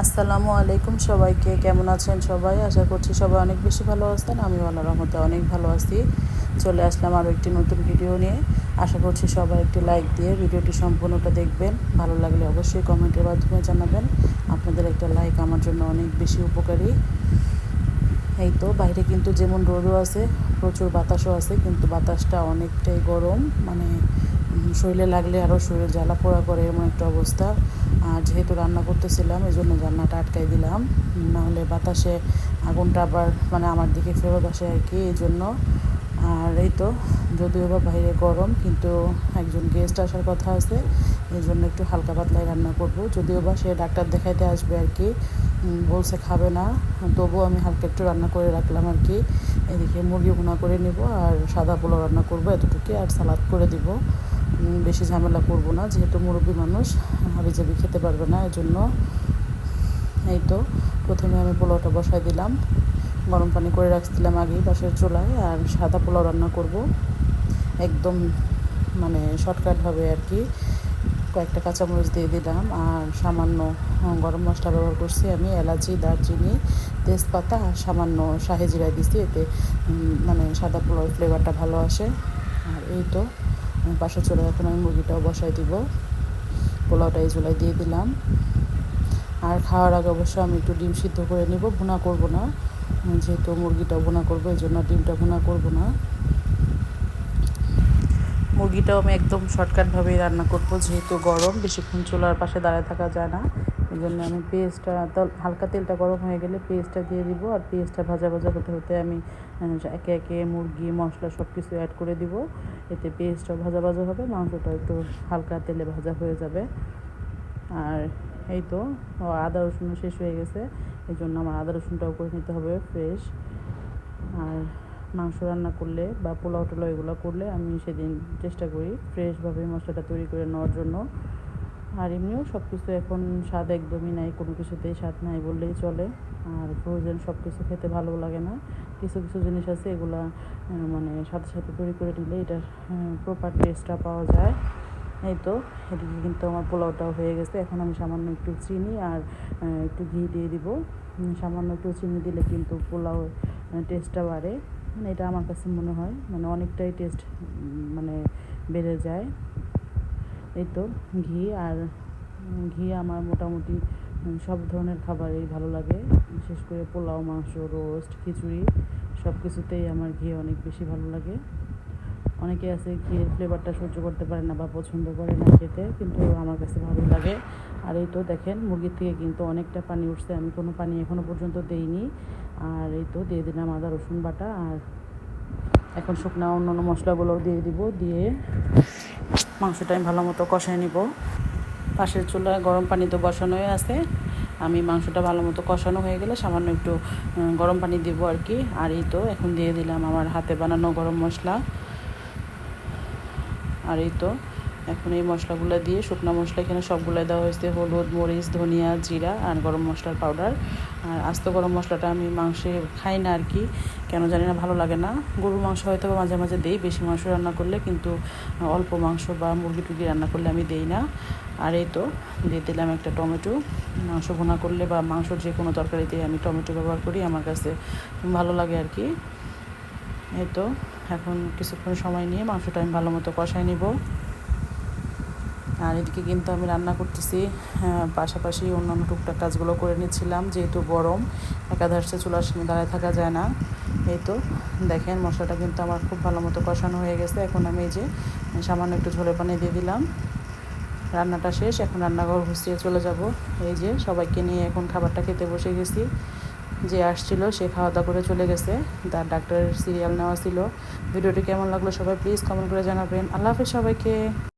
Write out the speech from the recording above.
আসসালামু আলাইকুম সবাইকে, কেমন আছেন সবাই? আশা করছি সবাই অনেক বেশি ভালো আছেন আমি আল্লাহর রহমতে অনেক ভালো আছি। চলে আসলাম আরও একটি নতুন ভিডিও নিয়ে। আশা করছি সবাই একটি লাইক দিয়ে ভিডিওটি সম্পূর্ণটা দেখবেন। ভালো লাগলে অবশ্যই কমেন্টের মাধ্যমে জানাবেন। আপনাদের একটা লাইক আমার জন্য অনেক বেশি উপকারী। এই তো, বাইরে কিন্তু যেমন রোদও আছে, প্রচুর বাতাসও আছে, কিন্তু বাতাসটা অনেকটাই গরম। মানে শরীরে লাগলে আরও শরীরে জ্বালা পোড়া করে এমন একটা অবস্থা। আর যেহেতু রান্না করতেছিলাম এই জন্য রান্নাটা আটকাই দিলাম নাহলে বাতাসে আগুনটা আবার মানে আমার দিকে ফেরত আসে আর কি এই জন্য আর এই তো, যদিও বা বাইরে গরম, কিন্তু একজন গেস্ট আসার কথা আছে এই জন্য একটু হালকা পাতলায় রান্না করব। যদিও বা সে ডাক্তার দেখাইতে আসবে আর কি বলছে খাবে না, তবুও আমি হালকা একটু রান্না করে রাখলাম আর কি। এদিকে মুরগি ভুনা করে নেব, আর সাদা পোলাও রান্না করব এতটুকু আর সালাদ করে দিব। উম, বেশি ঝামেলা করব না যেহেতু মুরব্বী মানুষ হাবিজাবি খেতে পারবে না এজন্য এই তো প্রথমে আমি পোলাওটা বসাই দিলাম। গরম পানি করে রাখছিলাম আগেই পাশের চুলায় আর সাদা পোলাও রান্না করব। একদম মানে শর্টকাটভাবে আর কি। কয়েকটা কাঁচামরিচ দিয়ে দিলাম আর সামান্য গরম মশলা ব্যবহার করছি আমি এলাচি দারচিনি তেজপাতা আর সামান্য শাহি জিরা দিছি এতে মানে সাদা পোলাওর ফ্লেভারটা ভালো আসে। আর এই তো আহ, চলে এখন আমি মুরগিটাও বসাই দিব। পোলাওটা এই চুলায় দিয়ে দিলাম। আর খাওয়ার আগে অবশ্য আমি একটু ডিম সিদ্ধ করে নিব ভুনা করব না। যেহেতু মুরগিটা ভুনা করব এই জন্য ডিমটা ভুনা করব না। মুরগিটাও আমি একদম শর্টকাটভাবেই রান্না করব যেহেতু গরম বেশিক্ষণ চুলার পাশে দাঁড়ায় থাকা যায় না। এই জন্য আমি তো হালকা তেলটা গরম হয়ে গেলে পেঁয়াজটা দিয়ে দিব আর পেঁয়াজটা ভাজা ভাজা হতে হতে আমি একে একে মুরগি, মশলা সব কিছু অ্যাড করে দিব। এতে পেঁয়াজটাও ভাজা ভাজা হবে মাংসটা একটু হালকা তেলে ভাজা হয়ে যাবে। আর এই তো আদা রসুনও শেষ হয়ে গেছে এই জন্য আমার আদা রসুনটাও করে নিতে হবে ফ্রেশ আর মাংস রান্না করলে বা পোলাও টোলাও এগুলো করলে আমি সেদিন চেষ্টা করি ফ্রেশভাবে মশলাটা তৈরি করে নেওয়ার জন্য। আর এমনিও সব কিছু এখন স্বাদ একদমই নাই, কোনো কিছুতেই স্বাদ নাই বললেই চলে। আর ফ্রোজেন সব কিছু খেতে ভালো লাগে না। কিছু কিছু জিনিস আছে এগুলা মানে সাথে সাথে তৈরি করে নিলে এটার প্রপার টেস্টটা পাওয়া যায়। এই তো, এদিকে কিন্তু আমার পোলাওটাও হয়ে গেছে। এখন আমি সামান্য একটু চিনি আর একটু ঘি দিয়ে দিব। সামান্য একটু চিনি দিলে কিন্তু পোলাও টেস্টটা বাড়ে। মানে এটা আমার কাছে মনে হয় মানে অনেকটাই টেস্ট মানে বেড়ে যায়। এই তো ঘি আর ঘি আমার মোটামুটি সব ধরনের খাবারই ভালো লাগে। বিশেষ করে পোলাও, মাংস, রোস্ট, খিচুড়ি সব কিছুতেই আমার ঘি অনেক বেশি ভালো লাগে। অনেকে আছে ঘিয়ের ফ্লেভারটা সহ্য করতে পারে না বা পছন্দ করে না খেতে, কিন্তু আমার কাছে ভালো লাগে। আর এই তো দেখেন, মুরগির থেকে কিন্তু অনেকটা পানি উঠছে, আমি কোনো পানি এখনও পর্যন্ত দেইনি। আর এই তো দিয়ে দিলাম আদা, রসুন বাটা, আর এখন শুকনো অন্য অন্য মশলাগুলোও দিয়ে দিব, দিয়ে মাংসটা আমি ভালো মতো কষাই নিব। পাশের চুলা গরম পানি তো বসানোই আছে। আমি মাংসটা ভালো মতো কষানো হয়ে গেলে সামান্য একটু গরম পানি দিব আর কি। আর এই তো এখন দিয়ে দিলাম আমার হাতে বানানো গরম মশলা। আর এই তো এখন এই মশলাগুলো দিয়ে শুকনো মশলা এখানে সবগুলো দেওয়া হয়েছে, হলুদ, মরিচ, ধনিয়া, জিরা আর গরম মশলার পাউডার আর আস্ত গরম মশলাটা আমি মাংসে খাই না আর কি, কেন জানি না, ভালো লাগে না। গরুর মাংস হয়তো মাঝে মাঝে দেই, বেশি মাংস রান্না করলে কিন্তু অল্প মাংস বা মুরগি টুরগি রান্না করলে আমি দেই না। আর এই তো, দিয়ে দিলাম একটা টমেটো। মাংস ভুনা করলে বা মাংসর যে কোনো তরকারিতে আমি টমেটো ব্যবহার করি, আমার কাছে ভালো লাগে আর কি। এই তো, এখন কিছুক্ষণ সময় নিয়ে মাংসটা আমি ভালো মতো কষাই নিব। আর এদিকে কিন্তু আমি রান্না করতেছি। হ্যাঁ, পাশাপাশি অন্যান্য টুকটাক কাজগুলো করে নিচ্ছিলাম যেহেতু গরম একাধারসে চুলার সামনে দাঁড়ায় থাকা যায় না। এই তো দেখেন মশলাটা কিন্তু আমার খুব ভালো মতো কষানো হয়ে গেছে। এখন আমি এই যে সামান্য একটু ঝোলে পানি দিয়ে দিলাম। রান্নাটা শেষ এখন রান্নাঘর ঘুষিয়ে চলে যাব। এই যে সবাইকে নিয়ে এখন খাবারটা খেতে বসে গেছি। যে আসছিল সে খাওয়া দাওয়া করে চলে গেছে। তার ডাক্তারের সিরিয়াল নেওয়া ছিল। ভিডিওটি কেমন লাগল সবাই প্লিজ কমেন্ট করে জানাবেন। আল্লাহ হাফেজ সবাইকে।